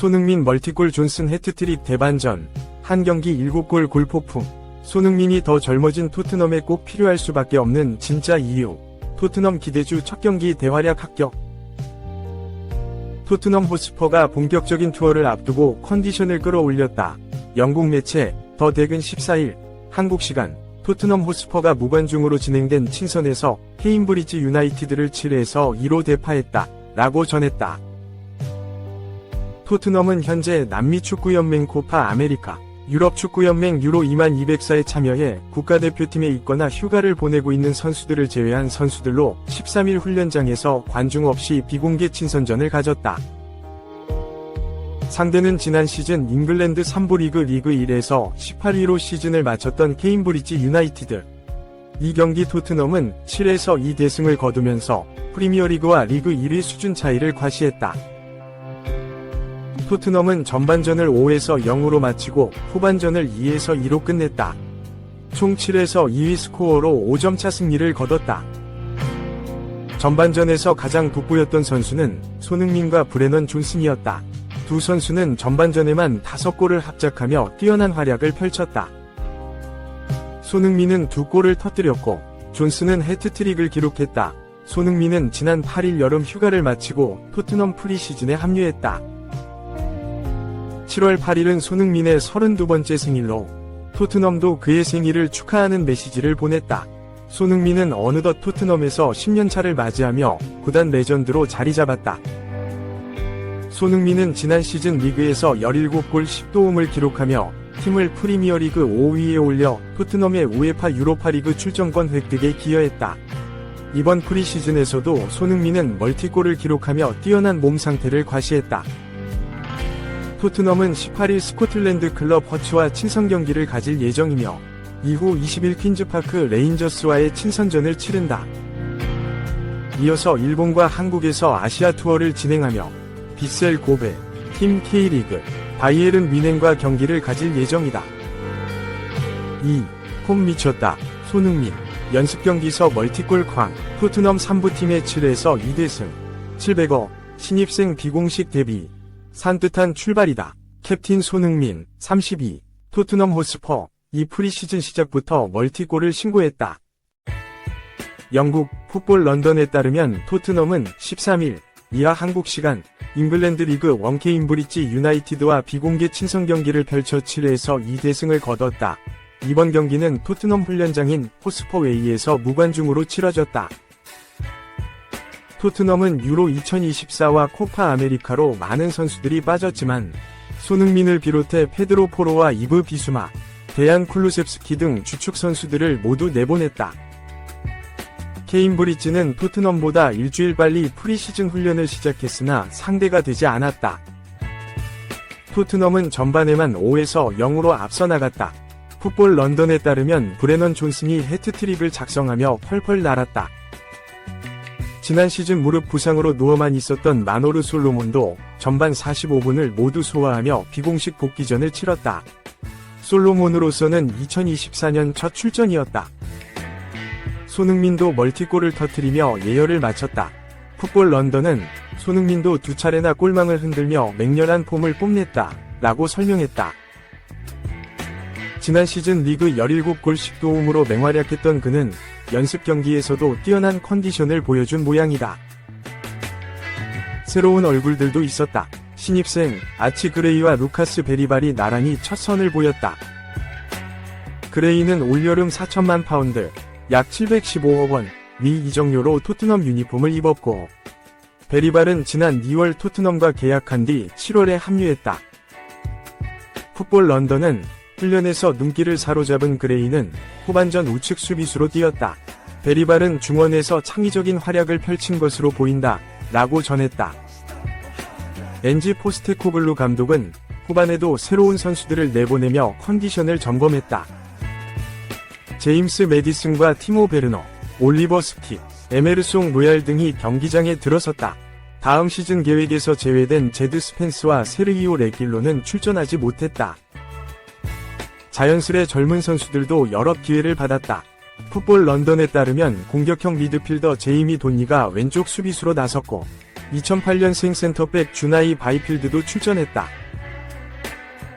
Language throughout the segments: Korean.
손흥민 멀티골 존슨 해트트릭 대반전, 한 경기 7골 골폭풍. 손흥민이 더 젊어진 토트넘에 꼭 필요할 수밖에 없는 진짜 이유. 토트넘 기대주 첫 경기 대활약 합격. 토트넘 호스퍼가 본격적인 투어를 앞두고 컨디션을 끌어올렸다. 영국 매체 더 대근 14일 한국 시간 토트넘 호스퍼가 무관중으로 진행된 친선에서 케임브리지 유나이티드를 7에서 2로 대파했다. 라고 전했다. 토트넘은 현재 남미 축구연맹 코파 아메리카, 유럽 축구연맹 유로 2만 204에 참여해 국가대표팀에 있거나 휴가를 보내고 있는 선수들을 제외한 선수들로 13일 훈련장에서 관중 없이 비공개 친선전을 가졌다. 상대는 지난 시즌 잉글랜드 3부 리그 리그 1에서 18위로 시즌을 마쳤던 케임브리지 유나이티드. 이 경기 토트넘은 7에서 2대승을 거두면서 프리미어리그와 리그 1위 수준 차이를 과시했다. 토트넘은 전반전을 5에서 0으로 마치고 후반전을 2에서 2로 끝냈다. 총 7에서 2위 스코어로 5점차 승리를 거뒀다. 전반전에서 가장 돋보였던 선수는 손흥민과 브레넌 존슨이었다. 두 선수는 전반전에만 5골을 합작하며 뛰어난 활약을 펼쳤다. 손흥민은 두 골을 터뜨렸고 존슨은 해트트릭을 기록했다. 손흥민은 지난 8일 여름 휴가를 마치고 토트넘 프리시즌에 합류했다. 7월 8일은 손흥민의 32번째 생일로 토트넘도 그의 생일을 축하하는 메시지를 보냈다. 손흥민은 어느덧 토트넘에서 10년차를 맞이하며 구단 레전드로 자리 잡았다. 손흥민은 지난 시즌 리그에서 17골 10도움을 기록하며 팀을 프리미어리그 5위에 올려 토트넘의 우에파 유로파리그 출전권 획득에 기여했다. 이번 프리시즌에서도 손흥민은 멀티골을 기록하며 뛰어난 몸 상태를 과시했다. 토트넘은 18일 스코틀랜드 클럽 허츠와 친선 경기를 가질 예정이며 이후 20일 퀸즈파크 레인저스와의 친선전을 치른다. 이어서 일본과 한국에서 아시아 투어를 진행하며 빗셀 고베, 팀 K리그, 바이에른 미넨과 경기를 가질 예정이다. 2. 폼 미쳤다. 손흥민. 연습 경기서 멀티골 쾅. 토트넘 3부팀의 7에서 2대승. 700억. 신입생 비공식 데뷔. 산뜻한 출발이다. 캡틴 손흥민, 32. 토트넘 호스퍼. 이 프리시즌 시작부터 멀티골을 신고했다. 영국 풋볼 런던에 따르면 토트넘은 13일 이하 한국 시간 잉글랜드 리그 원케임브리지 유나이티드와 비공개 친선 경기를 펼쳐 7에서 2대승을 거뒀다. 이번 경기는 토트넘 훈련장인 호스퍼웨이에서 무관중으로 치러졌다. 토트넘은 유로 2024와 코파 아메리카로 많은 선수들이 빠졌지만 손흥민을 비롯해 페드로 포로와 이브 비수마, 대안 쿨루셉스키 등 주축 선수들을 모두 내보냈다. 케임브리지는 토트넘보다 일주일 빨리 프리시즌 훈련을 시작했으나 상대가 되지 않았다. 토트넘은 전반에만 5에서 0으로 앞서 나갔다. 풋볼 런던에 따르면 브레넌 존슨이 해트트릭을 작성하며 펄펄 날았다. 지난 시즌 무릎 부상으로 누워만 있었던 마노르 솔로몬도 전반 45분을 모두 소화하며 비공식 복귀전을 치렀다. 솔로몬으로서는 2024년 첫 출전이었다. 손흥민도 멀티골을 터뜨리며 예열을 마쳤다. 풋볼 런던은 손흥민도 두 차례나 골망을 흔들며 맹렬한 폼을 뽐냈다. 라고 설명했다. 지난 시즌 리그 17골 10도움으로 맹활약했던 그는 연습 경기에서도 뛰어난 컨디션을 보여준 모양이다. 새로운 얼굴들도 있었다. 신입생 아치 그레이와 루카스 베리발이 나란히 첫 선을 보였다. 그레이는 올여름 4천만 파운드, 약 715억 원, 미 이적료로 토트넘 유니폼을 입었고, 베리발은 지난 2월 토트넘과 계약한 뒤 7월에 합류했다. 풋볼 런던은 훈련에서 눈길을 사로잡은 그레이는 후반전 우측 수비수로 뛰었다. 베리발은 중원에서 창의적인 활약을 펼친 것으로 보인다. 라고 전했다. 엔지 포스테코글루 감독은 후반에도 새로운 선수들을 내보내며 컨디션을 점검했다. 제임스 메디슨과 티모 베르너, 올리버 스킵, 에메르송 로얄 등이 경기장에 들어섰다. 다음 시즌 계획에서 제외된 제드 스펜스와 세르기오 레길로는 출전하지 못했다. 자연스레 젊은 선수들도 여러 기회를 받았다. 풋볼 런던에 따르면 공격형 미드필더 제이미 돈니가 왼쪽 수비수로 나섰고 2008년생 센터백 주나이 바이필드도 출전했다.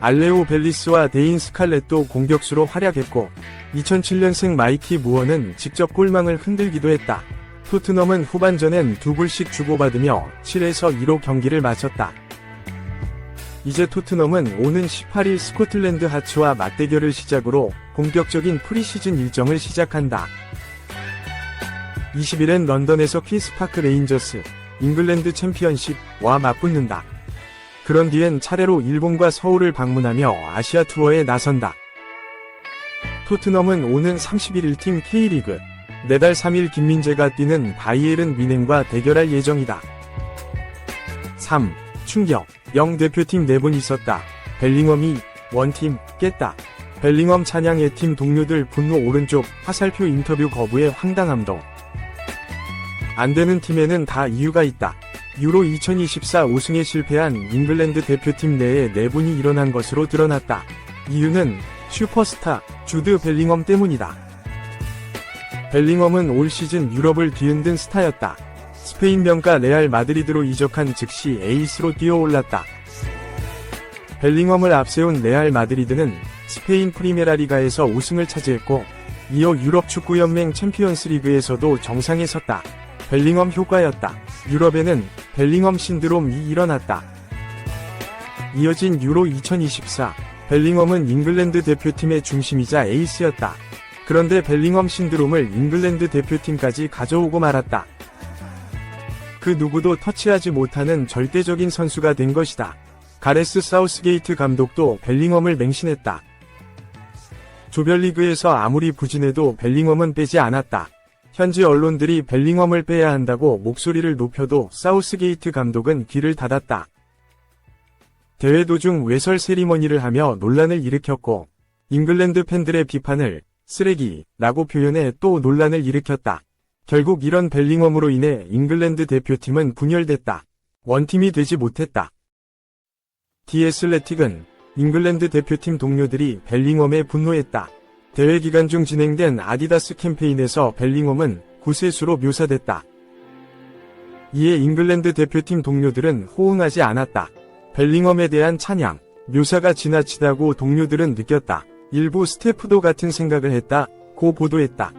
알레오 벨리스와 데인 스칼렛도 공격수로 활약했고 2007년생 마이키 무어는 직접 골망을 흔들기도 했다. 토트넘은 후반전엔 두 골씩 주고받으며 7에서 2로 경기를 마쳤다. 이제 토트넘은 오는 18일 스코틀랜드 하츠와 맞대결을 시작으로 본격적인 프리시즌 일정을 시작한다. 20일엔 런던에서 퀸스파크 레인저스, 잉글랜드 챔피언십와 맞붙는다. 그런 뒤엔 차례로 일본과 서울을 방문하며 아시아 투어에 나선다. 토트넘은 오는 31일 팀 K리그, 내달 3일 김민재가 뛰는 바이에른 미넨과 대결할 예정이다. 3. 충격. 영 대표팀 4분 있었다. 벨링엄이 원팀 깼다. 벨링엄 찬양의 팀 동료들 분노 오른쪽 화살표 인터뷰 거부의 황당함도. 안 되는 팀에는 다 이유가 있다. 유로 2024 우승에 실패한 잉글랜드 대표팀 내에 내분이 일어난 것으로 드러났다. 이유는 슈퍼스타 주드 벨링엄 때문이다. 벨링엄은 올 시즌 유럽을 뒤흔든 스타였다. 스페인 명가 레알 마드리드로 이적한 즉시 에이스로 뛰어올랐다. 벨링엄을 앞세운 레알 마드리드는 스페인 프리메라리가에서 우승을 차지했고 이어 유럽 축구연맹 챔피언스 리그에서도 정상에 섰다. 벨링엄 효과였다. 유럽에는 벨링엄 신드롬이 일어났다. 이어진 유로 2024 벨링엄은 잉글랜드 대표팀의 중심이자 에이스였다. 그런데 벨링엄 신드롬을 잉글랜드 대표팀까지 가져오고 말았다. 그 누구도 터치하지 못하는 절대적인 선수가 된 것이다. 가레스 사우스게이트 감독도 벨링엄을 맹신했다. 조별리그에서 아무리 부진해도 벨링엄은 빼지 않았다. 현지 언론들이 벨링엄을 빼야 한다고 목소리를 높여도 사우스게이트 감독은 귀를 닫았다. 대회 도중 외설 세리머니를 하며 논란을 일으켰고, 잉글랜드 팬들의 비판을 쓰레기라고 표현해 또 논란을 일으켰다. 결국 이런 벨링엄으로 인해 잉글랜드 대표팀은 분열됐다. 원팀이 되지 못했다. 디에슬레틱은 잉글랜드 대표팀 동료들이 벨링엄에 분노했다. 대회 기간 중 진행된 아디다스 캠페인에서 벨링엄은 구세수로 묘사됐다. 이에 잉글랜드 대표팀 동료들은 호응하지 않았다. 벨링엄에 대한 찬양, 묘사가 지나치다고 동료들은 느꼈다. 일부 스태프도 같은 생각을 했다. 고 보도했다.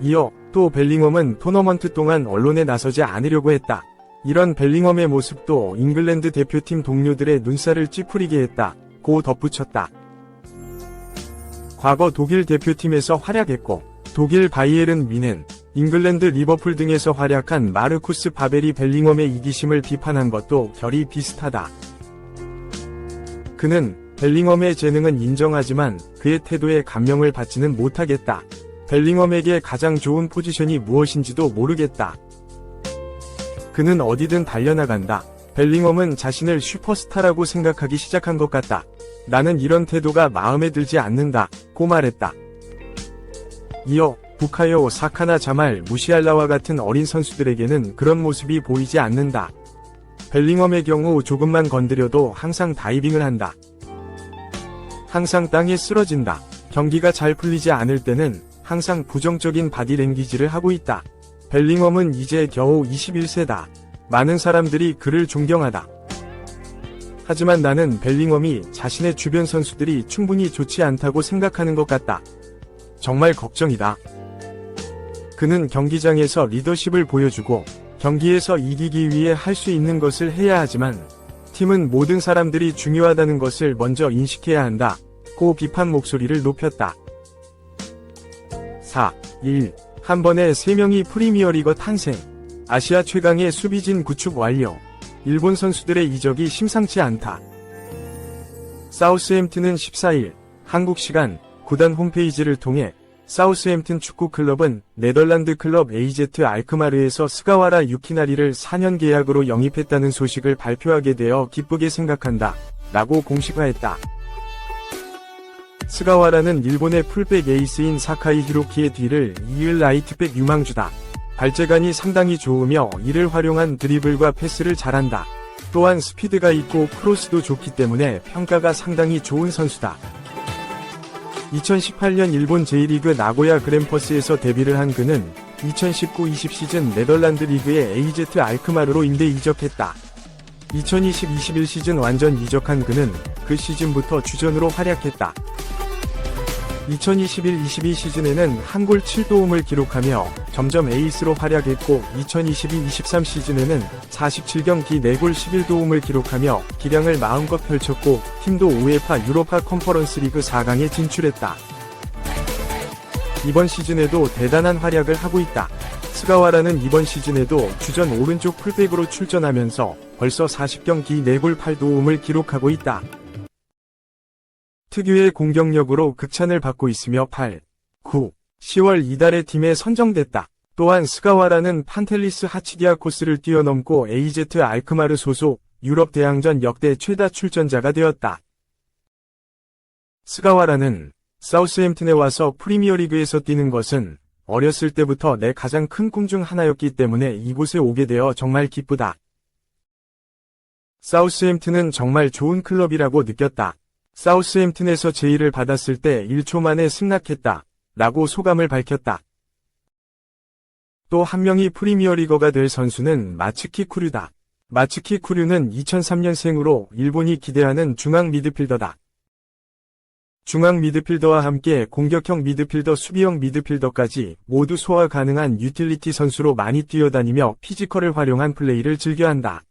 이어 또 벨링엄은 토너먼트 동안 언론에 나서지 않으려고 했다. 이런 벨링엄의 모습도 잉글랜드 대표팀 동료들의 눈살을 찌푸리게 했다. 고 덧붙였다. 과거 독일 대표팀에서 활약했고 독일 바이에른 미넨, 잉글랜드 리버풀 등에서 활약한 마르쿠스 바벨이 벨링엄의 이기심을 비판한 것도 결이 비슷하다. 그는 벨링엄의 재능은 인정하지만 그의 태도에 감명을 받지는 못하겠다. 벨링엄에게 가장 좋은 포지션이 무엇인지도 모르겠다. 그는 어디든 달려나간다. 벨링엄은 자신을 슈퍼스타라고 생각하기 시작한 것 같다. 나는 이런 태도가 마음에 들지 않는다. 고 말했다. 이어 부카요 사카나 자말 무시알라와 같은 어린 선수들에게는 그런 모습이 보이지 않는다. 벨링엄의 경우 조금만 건드려도 항상 다이빙을 한다. 항상 땅에 쓰러진다. 경기가 잘 풀리지 않을 때는 항상 부정적인 바디랭귀지를 하고 있다. 벨링엄은 이제 겨우 21세다. 많은 사람들이 그를 존경하다. 하지만 나는 벨링엄이 자신의 주변 선수들이 충분히 좋지 않다고 생각하는 것 같다. 정말 걱정이다. 그는 경기장에서 리더십을 보여주고 경기에서 이기기 위해 할 수 있는 것을 해야 하지만 팀은 모든 사람들이 중요하다는 것을 먼저 인식해야 한다. 고 비판 목소리를 높였다. 4. 1. 한 번에 3명이 프리미어리거 탄생. 아시아 최강의 수비진 구축 완료. 일본 선수들의 이적이 심상치 않다. 사우스햄튼은 14일 한국 시간 구단 홈페이지를 통해 사우스햄튼 축구 클럽은 네덜란드 클럽 AZ 알크마르에서 스가와라 유키나리를 4년 계약으로 영입했다는 소식을 발표하게 되어 기쁘게 생각한다. 라고 공식화했다. 스가와라는 일본의 풀백 에이스인 사카이 히로키의 뒤를 이을 라이트백 유망주다. 발재간이 상당히 좋으며 이를 활용한 드리블과 패스를 잘한다. 또한 스피드가 있고 크로스도 좋기 때문에 평가가 상당히 좋은 선수다. 2018년 일본 제1리그 나고야 그램퍼스에서 데뷔를 한 그는 2019-20 시즌 네덜란드 리그의 AZ 알크마르로 임대 이적했다. 2020-21 시즌 완전 이적한 그는 그 시즌부터 주전으로 활약했다. 2021-22 시즌에는 한 골 7도움을 기록하며 점점 에이스로 활약했고 2022-23 시즌에는 47경기 4골 11도움을 기록하며 기량을 마음껏 펼쳤고 팀도 우에파 유로파 컨퍼런스 리그 4강에 진출했다. 이번 시즌에도 대단한 활약을 하고 있다. 스가와라는 이번 시즌에도 주전 오른쪽 풀백으로 출전하면서 벌써 40경기 4골 8도움을 기록하고 있다. 특유의 공격력으로 극찬을 받고 있으며 8, 9, 10월 이달에 팀에 선정됐다. 또한 스가와라는 판텔리스 하치디아코스를 뛰어넘고 AZ 알크마르 소속 유럽 대항전 역대 최다 출전자가 되었다. 스가와라는 사우스햄튼에 와서 프리미어리그에서 뛰는 것은 어렸을 때부터 내 가장 큰 꿈 중 하나였기 때문에 이곳에 오게 되어 정말 기쁘다. 사우스햄튼은 정말 좋은 클럽이라고 느꼈다. 사우스햄튼에서 제의를 받았을 때 1초 만에 승낙했다. 라고 소감을 밝혔다. 또 한 명이 프리미어리거가 될 선수는 마츠키 쿠류다. 마츠키 쿠류는 2003년생으로 일본이 기대하는 중앙 미드필더다. 중앙 미드필더와 함께 공격형 미드필더 수비형 미드필더까지 모두 소화 가능한 유틸리티 선수로 많이 뛰어다니며 피지컬을 활용한 플레이를 즐겨한다.